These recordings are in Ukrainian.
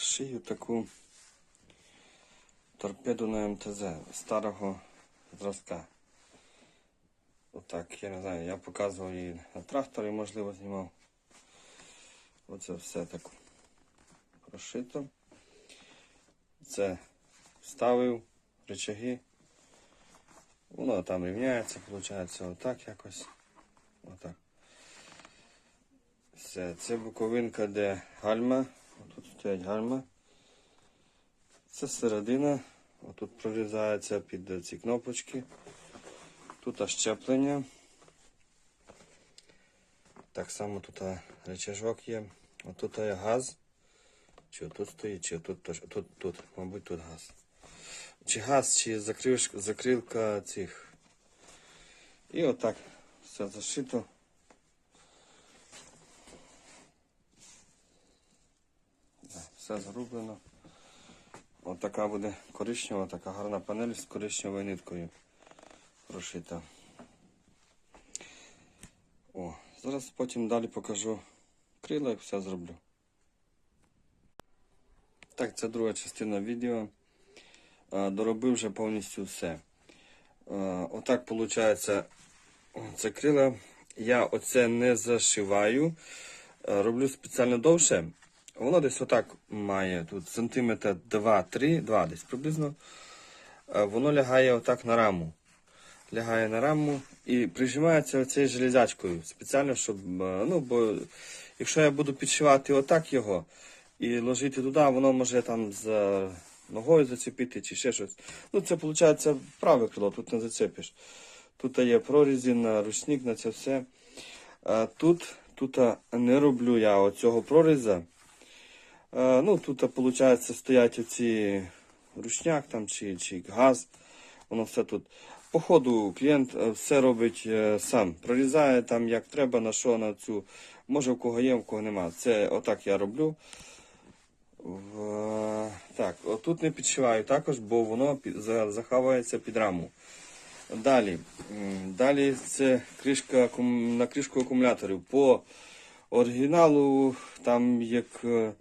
шию таку торпеду на МТЗ старого зразка. Отак, я не знаю, я показував її на тракторі, можливо, знімав. Оце все так прошито. Це вставив рычаги. Воно там рівняється, виходить, отак якось. Отак. Все, це буковинка, де гальма. Тут стоять гальма. Це середина. Отут прорізається під ці кнопочки. Тут щеплення. Так само тут речажок є. Отут є газ. Чи тут стоїть, чи тут. Тут, тут, мабуть, тут газ. Чи газ, чи закрилка цих. І отак все зашито. Все зарублено. От така буде коричнева, така гарна панель з коричневою ниткою прошита. О, зараз потім далі покажу крила, як все зроблю. Так, це друга частина відео. Е, Доробив вже повністю все. Е, Отак виходить це крила. Я оце не зашиваю. Е, Роблю спеціально довше. Воно десь отак має тут сантиметр 2-3, 2 десь приблизно. Е, Воно лягає отак на раму. Лягає на раму і прижимається оцею железячкою. Спеціально, щоб. е, Ну, бо якщо я буду підшивати отак його і ложити туди, воно може там за ногою зацепити чи ще щось. Ну, це виходить праве крило, тут не зацепиш. Тут є прорізі на ручник, на це все. А тут, тут не роблю я оцього проріза. Е, Ну, тут, виходить, стоять оці ручняк там чи, чи газ. Воно все тут. По ходу клієнт е, все робить е, сам. Прорізає там як треба, на що, на цю. Може в кого є, в кого нема. Це отак я роблю. В... Так, отут не підшиваю також, бо воно захавається під раму. Далі. Далі це кришка на кришку акумуляторів. По оригіналу, там як е,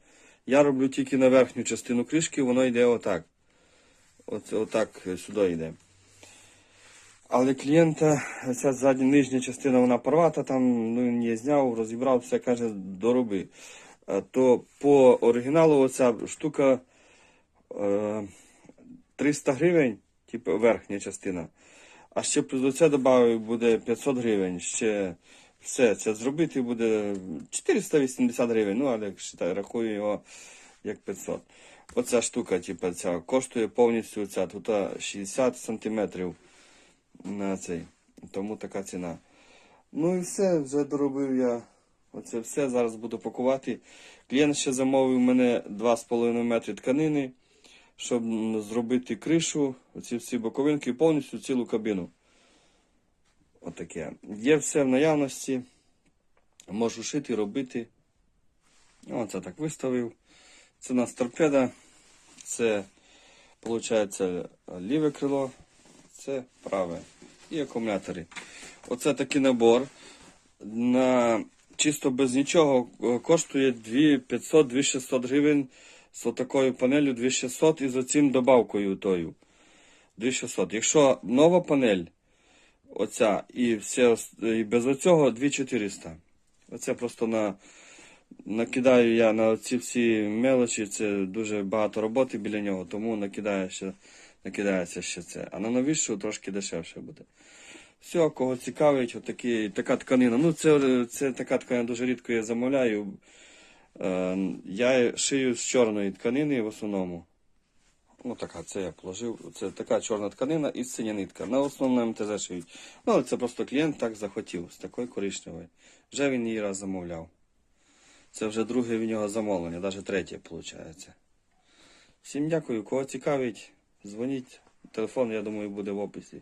я роблю тільки на верхню частину кришки, воно йде отак. Оце отак сюди йде. Але клієнта, ця задня нижня частина вона порвата, там ну, він її зняв, розібрав, все каже, дороби. Е, То по оригіналу оця штука е, 300 гривень, типу верхня частина. А ще плюс до це додав буде 500 гривень. Ще все це зробити буде 480 гривень. Ну, але як считай, рахую його як 500. Оця штука, типу, ця коштує повністю ця тут 60 сантиметрів на цей. Тому така ціна. Ну і все, вже доробив я. Оце все. Зараз буду пакувати. Клієнт ще замовив мене 2,5 метри тканини, щоб зробити кришу, оці всі боковинки, повністю цілу кабіну. Отаке. Є все в наявності. Можу шити, робити. Оце так виставив. Це у нас торпеда. Це, виходить, ліве крило, це праве. І акумулятори. Оце такий набор. На чисто без нічого е, коштує 2500-2600 гривень з отакою панелью 2600 і з оцим добавкою тою. 2600. Якщо нова панель, оця і, все, і без оцього 2400. Оце просто на, накидаю я на ці всі мелочі, це дуже багато роботи біля нього, тому накидаю ще, накидається ще це. А на новішу трошки дешевше буде. Все, кого цікавить, отакі, така тканина. Ну, це, це така тканина дуже рідко я замовляю. Е, я шию з чорної тканини в основному. Ну, така, це я положив. Це така чорна тканина і синя нитка. На основному МТЗ шиють. Ну, але це просто клієнт так захотів, з такої коричневої. Вже він її раз замовляв. Це вже друге в нього замовлення, навіть третє, виходить. Всім дякую. Кого цікавить, дзвоніть. Телефон, я думаю, буде в описі.